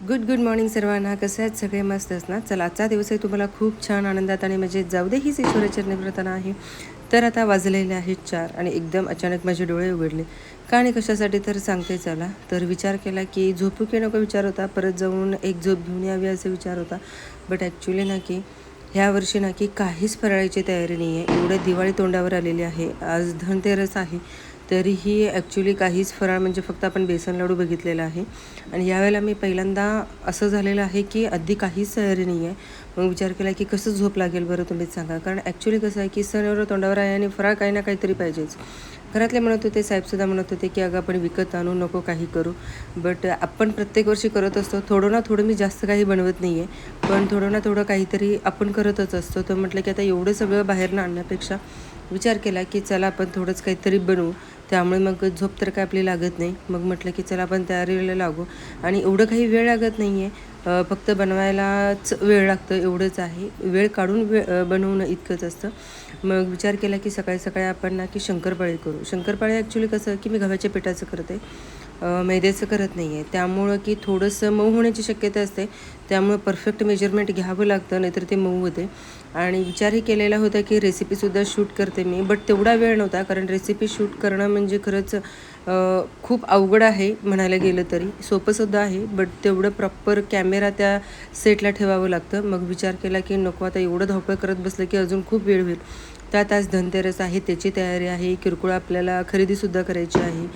Good good morning सर्वांना. कसे आहेत सगळे? मस्त असणार चला आजचा दिवस आहे. तुम्हाला खूप छान आनंदात आणि म्हणजे जाऊ दे. हीच ईश्वराचरणी आहे. तर आता वाजलेले आहेत चार आणि एकदम अचानक माझे डोळे उघडले. का आणि कशासाठी? तर सांगते चला. तर विचार केला की झोपू की नको विचार होता. परत जाऊन एक झोप घेऊन यावी असा विचार होता. बट ॲक्च्युली ना की ह्या वर्षी ना की काहीच फराळाची तयारी नाही आहे एवढं दिवाळी तोंडावर आलेली आहे. आज धनतेरस आहे. तरीही ॲक्च्युली काहीच फराळ म्हणजे फक्त आपण बेसन लाडू बघितलेला आहे. आणि यावेळेला मी पहिल्यांदा असं झालेलं आहे की अगदी काहीच तयारी नाही आहे. मग विचार केला की कसं झोप लागेल बरं तुम्हीच सांगा. कारण ॲक्च्युली कसं आहे की सणावर तोंडावर आहे आणि फराळ काही ना काहीतरी पाहिजेच. घरातले म्हणत होते साहेबसुद्धा म्हणत होते की अगं आपण विकत आणू नको काही करू. बट आपण प्रत्येक वर्षी करत असतो. थोडं ना थोडं मी जास्त काही बनवत नाही आहे पण थोडं ना थोडं काहीतरी आपण करतच असतो. तर म्हटलं की आता एवढं सगळं बाहेरनं आणण्यापेक्षा विचार केला की चला आपण थोडंच काहीतरी बनवू. त्यामुळे मग झोप तर काय आपली लागत नाही. मग म्हटलं की चला आपण तयारीला लागू. आणि एवढं काही वेळ लागत नाही आहे फक्त बनवायलाच वेळ लागतं एवढंच आहे. वेळ काढून वेळ बनवणं इतकंच असतं. मग विचार केला की सकाळी सकाळी आपण ना की शंकरपाळी करू. शंकरपाळी ॲक्च्युली कसं की मी गव्हाच्या पिठाचं करते. मैद्याचं करत नाही आहे त्यामुळं की थोडंसं मऊ होण्याची शक्यता असते. त्यामुळं परफेक्ट मेजरमेंट घ्यावं लागतं नाहीतर ते मऊ होते. आणि विचारही केलेला होता की रेसिपीसुद्धा शूट करते मी बट तेवढा वेळ नव्हता कारण रेसिपी शूट करणं म्हणजे खरंच खूप अवघड आहे म्हणायला गेलं तरी. सोपंसुद्धा आहे बट तेवढं प्रॉपर कॅमेरा त्या सेटला ठेवावं लागतं. मग विचार केला की नको आता एवढं धावपळ करत बसलं की अजून खूप वेळ होईल. त्यात आज धनतेरस आहे त्याची तयारी आहे किरकोळ आपल्याला खरेदीसुद्धा करायची आहे.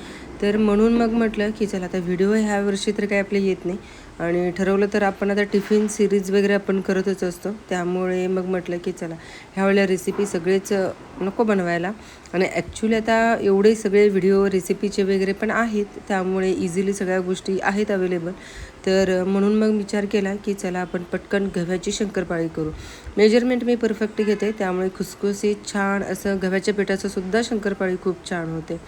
तर म्हणून मग म्हटलं की चला आता व्हिडिओ ह्या वर्षी तर काही आपले येत नाही. आणि ठरवलं तर आपण आता टिफिन सिरीज वगैरे आपण करतच असतो. त्यामुळे मग म्हटलं की चला ह्यावेळेला रेसिपी सगळेच नको बनवायला. आणि ॲक्च्युली आता एवढे सगळे व्हिडिओ रेसिपीचे वगैरे पण आहेत. त्यामुळे इझिली सगळ्या गोष्टी आहेत अवेलेबल तर म्हणून मग विचार केला की चला आपण पटकन गव्याची शंकरपाळी करू. मेजरमेंट मी परफेक्ट घेते. त्यामुळे खुसखुसीत छान असं गव्याच्या पिठाचं सुद्धा शंकरपाळी खूप छान होते.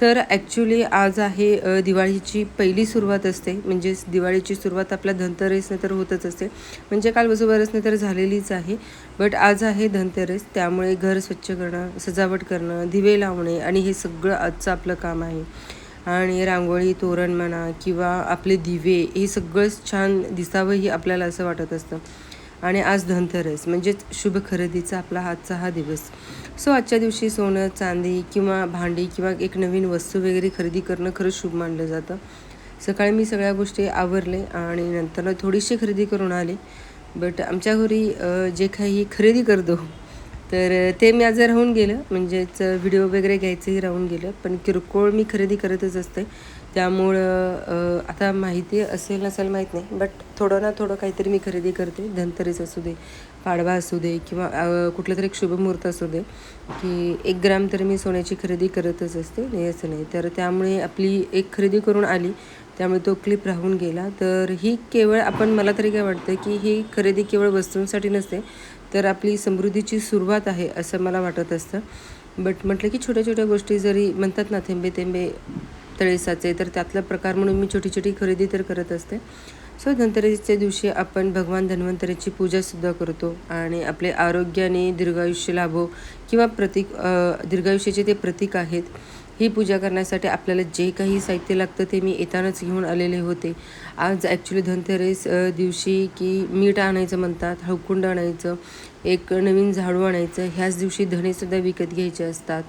तर ॲक्च्युली आज आहे दिवाळीची पहिली सुरुवात असते. म्हणजेच दिवाळीची सुरुवात आपल्या धनतेरसने तर होतच असते. म्हणजे काल वसुबारसने तर झालेलीच आहे. बट आज आहे धनतेरस. त्यामुळे घर स्वच्छ करणं सजावट करणं दिवे लावणे आणि हे सगळं आजचं आपलं काम आहे. आणि रांगोळी तोरण म्हणा किंवा आपले दिवे हे सगळंच छान दिसावंही आपल्याला असं वाटत असतं. आणि आज धनतेरस. म्हणजेच शुभ खरेदीचा आपला आजचा हा दिवस. सो आजच्या दिवशी सोनं चांदी किंवा भांडी किंवा एक नवीन वस्तू वगैरे खरेदी करणं खरंच शुभ मानलं जातं. सकाळी मी सगळ्या गोष्टी आवरले आणि नंतर थोडीशी खरेदी करून आले. बट आमच्या घरी जे काही खरेदी करतो तर ते मी आज राहून गेलं. म्हणजेच व्हिडिओ वगैरे घ्यायचंही राहून गेलं. पण किरकोळ मी खरेदी करतच असते. त्यामुळं आता माहिती असेल नसेल माहीत नाही बट थोडं ना थोडं काहीतरी मी खरेदी करते. धनतेरस असू दे पाडवा असू दे किंवा कुठलं तरी एक शुभमुहूर्त असू दे की एक ग्राम तरी मी सोन्याची खरेदी करतच असते नाही असं नाही. तर त्यामुळे आपली एक खरेदी करून आली त्यामुळे तो क्लिप राहून गेला. तर ही केवळ आपण मला तरी काय वाटतं की ही खरेदी केवळ वस्तूंसाठी नसते तर आपली समृद्धीची सुरुवात आहे असं मला वाटत असतं. बट म्हटलं की छोट्या छोट्या गोष्टी जरी म्हणतात ना थेंबे थेंबे तळेसाचे तर त्यातला प्रकार म्हणून मी छोटी छोटी खरेदी तर करत असते. सो धनतेरसच्या दिवशी आपण भगवान धन्वंतरीची पूजासुद्धा करतो आणि आपले आरोग्याने दीर्घायुष्य लाभो किंवा प्रतीक दीर्घायुष्याचे ते प्रतीक आहेत. ही पूजा करण्यासाठी आपल्याला जे काही साहित्य लागतं ते मी येतानाच घेऊन आलेले होते. आज ॲक्च्युली धनतेरस दिवशी की मीठ आणायचं म्हणतात हळकुंड आणायचं एक नवीन झाडू आणायचं ह्याच दिवशी धणेसुद्धा विकत घ्यायचे असतात.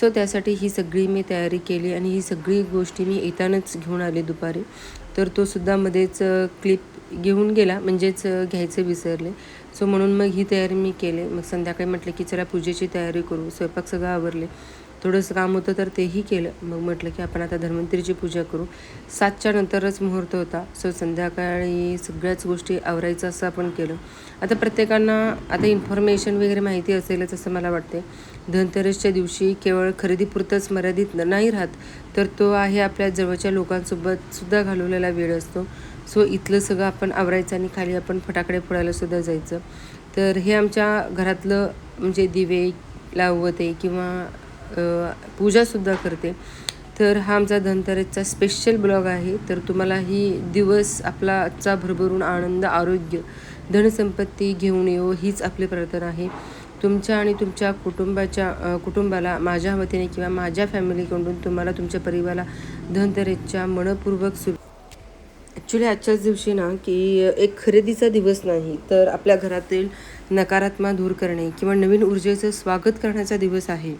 सो त्यासाठी ही सगळी मी तयारी केली आणि ही सगळी गोष्टी मी येतानाच घेऊन आले दुपारी. तर तो सुद्धा मध्येच क्लिप घेऊन गेला म्हणजेच घ्यायचं विसरले. सो म्हणून मग ही तयारी मी केले. मग संध्याकाळी म्हटलं की चला पूजेची तयारी करू. स्वयंपाक सगळं आवरले. थोडंसं काम होतं तर तेही केलं. मग म्हटलं की आपण आता धन्वंतरीची पूजा करू. सातच्या नंतरच मुहूर्त होता. सो संध्याकाळी सगळ्याच गोष्टी आवरायचं असं आपण केलं. आता प्रत्येकांना आता इन्फॉर्मेशन वगैरे माहिती असेलच असं मला वाटते धनतेरसच्या दिवशी केवळ खरेदीपुरतंच मर्यादित नाही राहत तर तो आहे आपल्या जवळच्या लोकांसोबत सुद्धा घालवलेला वेळ असतो. सो इथलं सगळं आपण आवरायचं आणि खाली आपण फटाकडे फोडायला सुद्धा जायचं. तर हे आमच्या घरातलं म्हणजे दिवे लावते किंवा पूजासुद्धा करते. तर हा आमचा धनतेरसचा स्पेशल ब्लॉग आहे. तर तुम्हाला ही दिवस आपला आजचा भरभरून आनंद आरोग्य धनसंपत्ती घेऊन येऊ हीच आपली प्रार्थना आहे. तुमच्या आणि तुमच्या कुटुंबाच्या कुटुंबाला माझ्या वतीने किंवा माझ्या फॅमिलीकडून तुम्हाला तुमच्या परिवाराला धनतेरसच्या मनपूर्वक सु ॲक्च्युली आजच्याच दिवशी ना की एक खरेदीचा दिवस नाही तर आपल्या घरातील नकारात्मक दूर करणे किंवा नवीन ऊर्जेचं स्वागत करण्याचा दिवस आहे.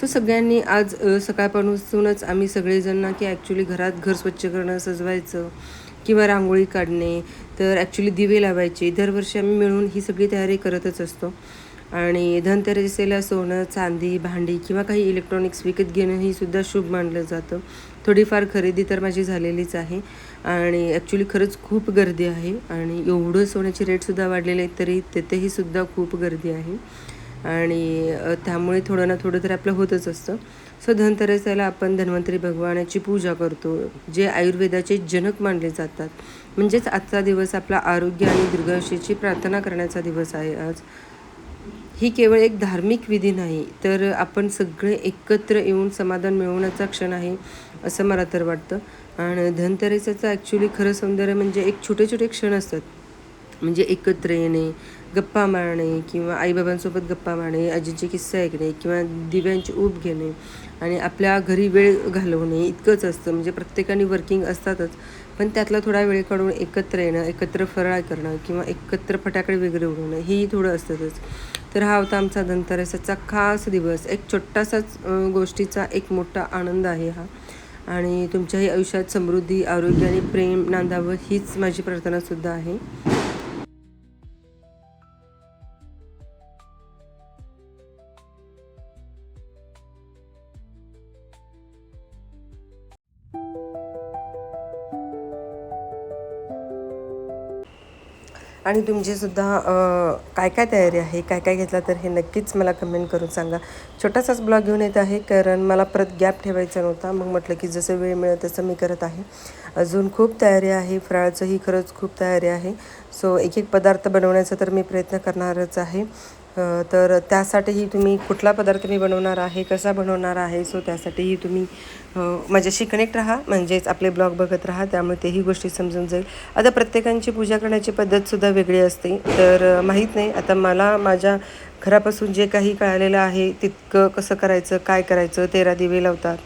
सो सगळ्यांनी आज सकाळपासूनच आम्ही सगळेजण ना की ॲक्च्युली घरात घर स्वच्छ करणं सजवायचं किंवा रांगोळी काढणे तर ॲक्च्युली दिवे लावायचे. दरवर्षी आम्ही मिळून ही सगळी तयारी करतच असतो. आणि धनतेरसेला सोनं चांदी भांडी किंवा काही इलेक्ट्रॉनिक्स विकत घेणं ही सुद्धा शुभ मानलं जातं. थोडीफार खरेदी तर माझी झालेलीच आहे. आणि ॲक्च्युली खरंच खूप गर्दी आहे. आणि एवढं सोन्याचे रेटसुद्धा वाढलेले आहेत तरी तिथेही सुद्धा खूप गर्दी आहे. आणि त्यामुळे थोडं ना थोडं तर आपलं होतच असतं. सो धनतेरसाला आपण धन्वंतरी भगवानाची पूजा करतो जे आयुर्वेदाचे जनक मानले जातात. म्हणजेच आजचा दिवस आपला आरोग्य आणि दीर्घायुष्याची प्रार्थना करण्याचा दिवस आहे आज. ही केवळ एक धार्मिक विधी नाही तर आपण सगळे एकत्र येऊन समाधान मिळवण्याचा क्षण आहे. असं मला तर वाटतं. आणि धनतेरसाचं ॲक्च्युली खरं सौंदर्य म्हणजे एक छोटे छोटे क्षण असतात. म्हणजे एकत्र येणे गप्पा मारणे किंवा आईबाबांसोबत गप्पा मारणे आजींचे किस्से ऐकणे किंवा दिव्यांची ऊब घेणे आणि आपल्या घरी वेळ घालवणे इतकंच असतं. म्हणजे प्रत्येकाने वर्किंग असतातच. पण त्यातला थोडा वेळ काढून एकत्र येणं एकत्र फराळ करणं किंवा एकत्र फटाकडे वगैरे उडवणं हेही थोडं असतातच. तर हा होता आमचा धनतेरसाचा खास दिवस. एक छोटासाच गोष्टीचा एक मोठा आनंद आहे हा. आणि तुमच्याही आयुष्यात समृद्धी आरोग्य आणि प्रेम नांदावं हीच माझी प्रार्थनासुद्धा आहे. आणि तुमचीसुद्धा काय काय तयारी आहे? काय काय घेतला तर हे नक्कीच मला कमेंट करून सांगा. छोटासाच ब्लॉग घेऊन येत आहे कारण मला परत गॅप ठेवायचा नव्हता. मग म्हटलं की जसं वेळ मिळेल तसं मी करत आहे. अजून खूप तयारी आहे. फराळचंही खरंच खूप तयारी आहे. सो एक एक पदार्थ बनवण्याचा तर मी प्रयत्न करणारच आहे. तर त्यासाठीही तुम्ही कुठला पदार्थ मी बनवणार आहे कसा बनवणार आहे सो त्यासाठीही तुम्ही माझ्याशी कनेक्ट राहा म्हणजेच आपले ब्लॉग बघत राहा त्यामुळे तेही गोष्टी समजून जाईल. आता प्रत्येकांची पूजा करण्याची पद्धतसुद्धा वेगळी असते तर माहीत नाही. आता मला माझ्या घरापासून जे काही कळालेलं आहे तितकं कसं करायचं काय करायचं तेरा दिवे लावतात.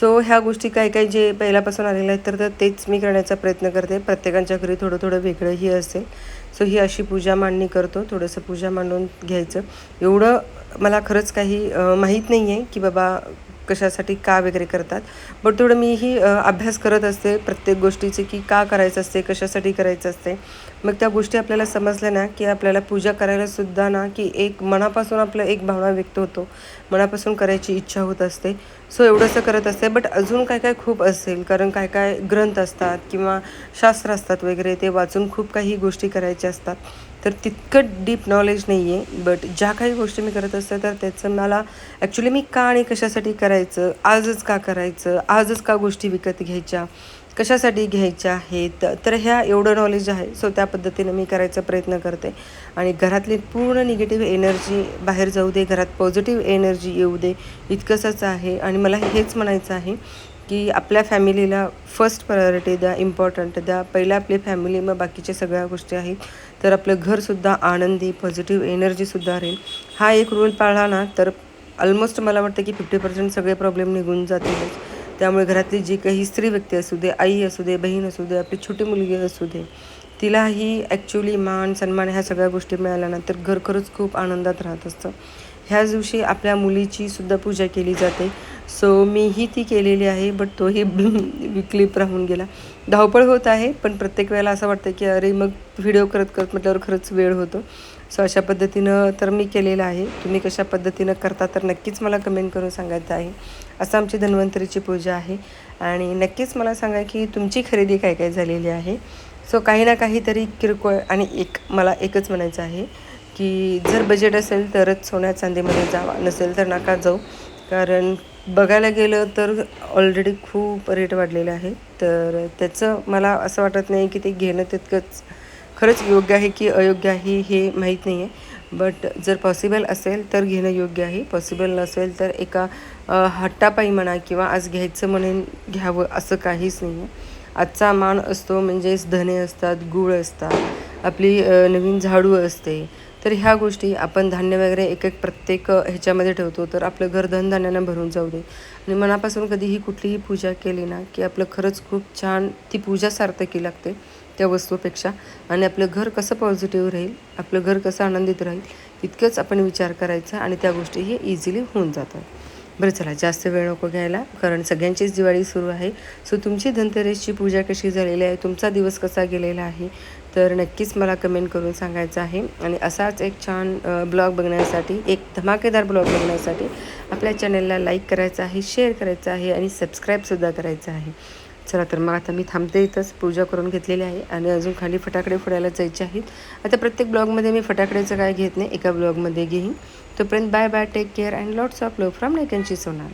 सो ह्या गोष्टी काही काही जे पहिल्यापासून आलेल्या आहेत तर तर तेच मी करण्याचा प्रयत्न करते. प्रत्येकांच्या घरी थोडं थोडं वेगळंही असेल. सो ही अशी पूजा मांडणी करतो थोडंसं पूजा मांडून घ्यायचं. एवढं मला खरंच काही माहीत नाही आहे की बाबा कशासाठी का वगैरे करतात. बट थोडं मीही अभ्यास करत असते प्रत्येक गोष्टीचे की का करायचं असते कशासाठी करायचं असते. मग त्या गोष्टी आपल्याला समजल्या ना की आपल्याला पूजा करायला सुद्धा ना की एक मनापासून आपलं एक भावना व्यक्त होतो. मनापासून करायची इच्छा होत असते. सो एवढंसं करत असते. बट अजून काय काय खूप असेल कारण काय काय ग्रंथ असतात किंवा शास्त्र असतात वगैरे ते वाचून खूप काही गोष्टी करायच्या असतात. तर तितकं डीप नॉलेज नाही आहे बट ज्या काही गोष्टी मी करत असते तर त्याचं मला ॲक्च्युली मी का आणि कशासाठी करायचं आजच का करायचं आजच का गोष्टी विकत घ्यायच्या कशासाठी घ्यायच्या आहेत तर ह्या एवढं नॉलेज आहे. सो त्या पद्धतीनं मी करायचा प्रयत्न करते. आणि घरातली पूर्ण निगेटिव्ह एनर्जी बाहेर जाऊ दे घरात पॉझिटिव्ह एनर्जी येऊ दे इतकंसंच आहे. आणि मला हेच म्हणायचं आहे की आपल्या फॅमिलीला फर्स्ट प्रायोरिटी द्या इम्पॉर्टंट द्या. पहिलं आपली फॅमिली मग बाकीच्या सगळ्या गोष्टी आहेत. तर आपलं घरसुद्धा आनंदी पॉझिटिव्ह एनर्जीसुद्धा राहील. हा एक रूल पाळला ना तर ऑलमोस्ट मला वाटतं की फिफ्टी पर्सेंट सगळे प्रॉब्लेम निघून जातीलच. त्यामुळे घरातली जी काही स्त्री व्यक्ती असू दे आई असू दे बहीण असू दे आपली छोटी मुलगी असू दे तिलाही ॲक्च्युली मान सन्मान ह्या सगळ्या गोष्टी मिळाल्या ना तर घर खरंच खूप आनंदात राहत असतं. ह्याच दिवशी आपल्या मुलीची सुद्धा पूजा केली जाते. सो मीही ती केलेली आहे बट तोही क्लिप राहून गेला. धावपळ होत आहे पण प्रत्येक वेळेला असं वाटतं की अरे मग व्हिडिओ करत करत म्हटल्यावर खरंच वेळ होतो. सो अशा पद्धतीनं तर मी केलेलं आहे. तुम्ही कशा पद्धतीनं करता तर नक्कीच मला कमेंट करून सांगायचं आहे. असं आमची धन्वंतरीची पूजा आहे. आणि नक्कीच मला सांगा की तुमची खरेदी काय काय झालेली आहे? सो काही ना काहीतरी किरकोळ आणि एक मला एकच म्हणायचं आहे की जर बजेट असेल तरच सोन्या चांदीमध्ये जावा नसेल तर नका जाऊ. कारण बघायला गेलं तर ऑलरेडी खूप रेट वाढलेले आहे. तर त्याचं मला असं वाटत नाही की ते घेणं तितकंच खरंच योग्य आहे की अयोग्य आहे हे माहीत नाही आहे. बट जर पॉसिबल असेल तर घेणं योग्य आहे. पॉसिबल नसेल तर एका हट्टापायी म्हणा किंवा आज घ्यायचं म्हणून घ्यावं असं काहीच नाही आहे. आजचा मान असतो म्हणजेच धने असतात गुळ असतात आपली नवीन झाडू असते. तर ह्या गोष्टी आपण धान्य वगैरे एक एक प्रत्येक ह्याच्यामध्ये ठेवतो तर आपलं घर धनधान्यानं भरून जाऊ दे. आणि मनापासून कधीही कुठलीही पूजा केली ना की आपलं खरंच खूप छान ती पूजा सार्थकी लागते त्या वस्तूपेक्षा. आणि आपलं घर कसं पॉझिटिव्ह राहील आपलं घर कसं आनंदित राहील इतकंच आपण विचार करायचा आणि त्या गोष्टी हे इझिली होऊन जातात. बरं चला जास्त वेळ नको घ्यायला कारण सगळ्यांचीच दिवाळी सुरू आहे. सो तुमची धनतेरसची पूजा कशी झालेली आहे? तुमचा दिवस कसा गेलेला आहे? तर नक्कीच मला कमेंट करून सांगायचं आहे. आणि असाच एक छान ब्लॉग बघण्यासाठी एक धमाकेदार ब्लॉग बघण्यासाठी आपल्या चॅनलला लाईक करायचं आहे शेअर करायचं आहे आणि सबस्क्राईबसुद्धा करायचं आहे. चला तर मग आता मी थांबते इथंच. पूजा करून घेतलेली आहे आणि अजून खाली फटाकडे फोडायला जायचे आहेत. आता प्रत्येक ब्लॉगमध्ये मी फटाकड्याचं काय घेत नाही एका ब्लॉगमध्ये घेईन. तोपर्यंत bye bye take care and lots of love from नेकनची Sonal